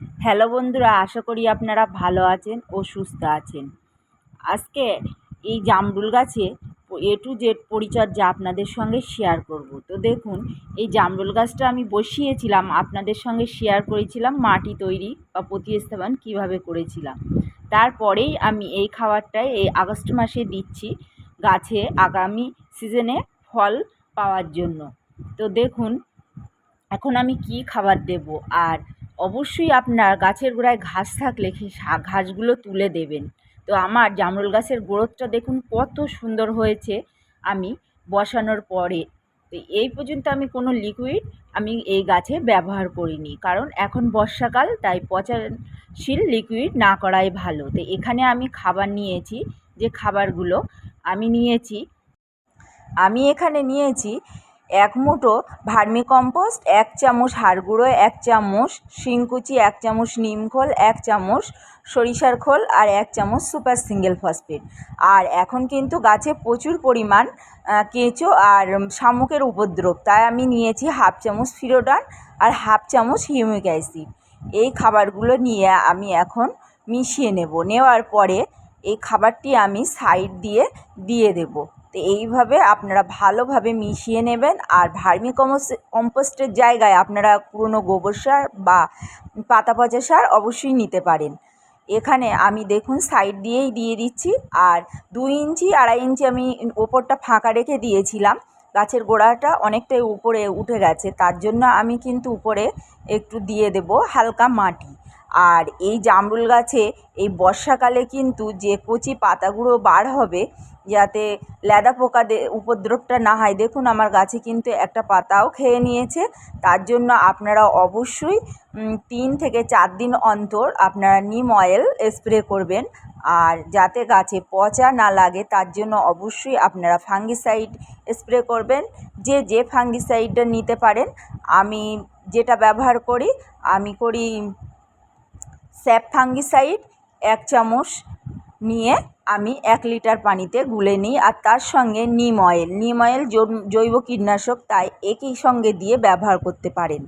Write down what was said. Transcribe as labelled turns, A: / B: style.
A: Hello বন্ধুরা, আশা করি আপনারা ভালো আছেন ও সুস্থ আছেন। আজকে এই জামরুল গাছে এ টু জেড পরিচর্যা আপনাদের সঙ্গে শেয়ার করব। তো দেখুন, এই জামরুল গাছটা আমি বসিয়েছিলাম, আপনাদের সঙ্গে শেয়ার করেছিলাম, মাটি তৈরি বা প্রতিস্থাপন কীভাবে করেছিলাম। তারপরেই আমি এই খাবারটাই এই আগস্ট মাসে দিচ্ছি গাছে আগামী সিজনে ফল পাওয়ার জন্য। তো দেখুন, এখন আমি কি খাবার দেব আর অবশ্যই আপনার গাছের গোড়ায় ঘাস থাকলে ঘাসগুলো তুলে দেবেন। তো আমার জামরুল গাছের গ্রোথটা দেখুন, কত সুন্দর হয়েছে আমি বসানোর পরে। তো এই পর্যন্ত আমি কোনো লিকুইড আমি এই গাছে ব্যবহার করিনি, কারণ এখন বর্ষাকাল, তাই পচাশীল লিকুইড না করাই ভালো। তো এখানে আমি খাবার নিয়েছি, যে খাবারগুলো আমি নিয়েছি, আমি এখানে নিয়েছি এক মুঠো ভার্মি কম্পোস্ট এক চামচ হাড় গুঁড়ো এক চামচ শিংকুচি, এক চামচ নিম খোল, এক চামচ সরিষার খোল আর এক চামচ সুপার সিঙ্গেল ফসফেট। আর এখন কিন্তু গাছে প্রচুর পরিমাণ কেঁচো আর শামুকের উপদ্রব। তাই আমি নিয়েছি হাফ চামচ ফিরোডান আর হাফ চামচ হিউমিক অ্যাসিড। এই খাবারগুলো নিয়ে আমি এখন মিশিয়ে নেব। নেওয়ার পরে এই খাবারটি আমি সাইড দিয়ে দিয়ে দেবো। তো এইভাবে আপনারা ভালোভাবে মিশিয়ে নেবেন। আর ভার্মি কম্পোস্টের জায়গায় আপনারা পুরনো গোবর সার বা পাতা পচা সার অবশ্যই নিতে পারেন। এখানে আমি দেখুন সাইড দিয়েই দিয়ে দিচ্ছি। আর দুই ইঞ্চি, আড়াই ইঞ্চি আমি ওপরটা ফাঁকা রেখে দিয়েছিলাম। গাছের গোড়াটা অনেকটাই উপরে উঠে গেছে। তার জন্য আমি কিন্তু উপরে একটু দিয়ে দেব হালকা মাটি। আর এই জামরুল গাছে এই বর্ষাকালে কিন্তু যে কচি পাতাগুলো বার হবে যাতে ল্যাদা পোকাদের উপদ্রবটা না হয়। দেখুন, আমার গাছে কিন্তু একটা পাতাও খেয়ে নিয়েছে। তার জন্য আপনারা অবশ্যই তিন থেকে চার দিন অন্তর আপনারা নিম অয়েল স্প্রে করবেন। আর যাতে গাছে পচা না লাগে, তার জন্য অবশ্যই আপনারা ফাঙ্গিসাইড স্প্রে করবেন। যে যে ফাঙ্গিসাইডটা নিতে পারেন, আমি যেটা ব্যবহার করি, আমি করি স্যাপ ফাঙ্গিসাইড এক চামচ নিয়ে আমি এক লিটার পানিতে গুলে নিই আর তার সঙ্গে নিম অয়েল নিম অয়েল জৈব কীটনাশক তাই একই সঙ্গে দিয়ে ব্যবহার করতে পারেন।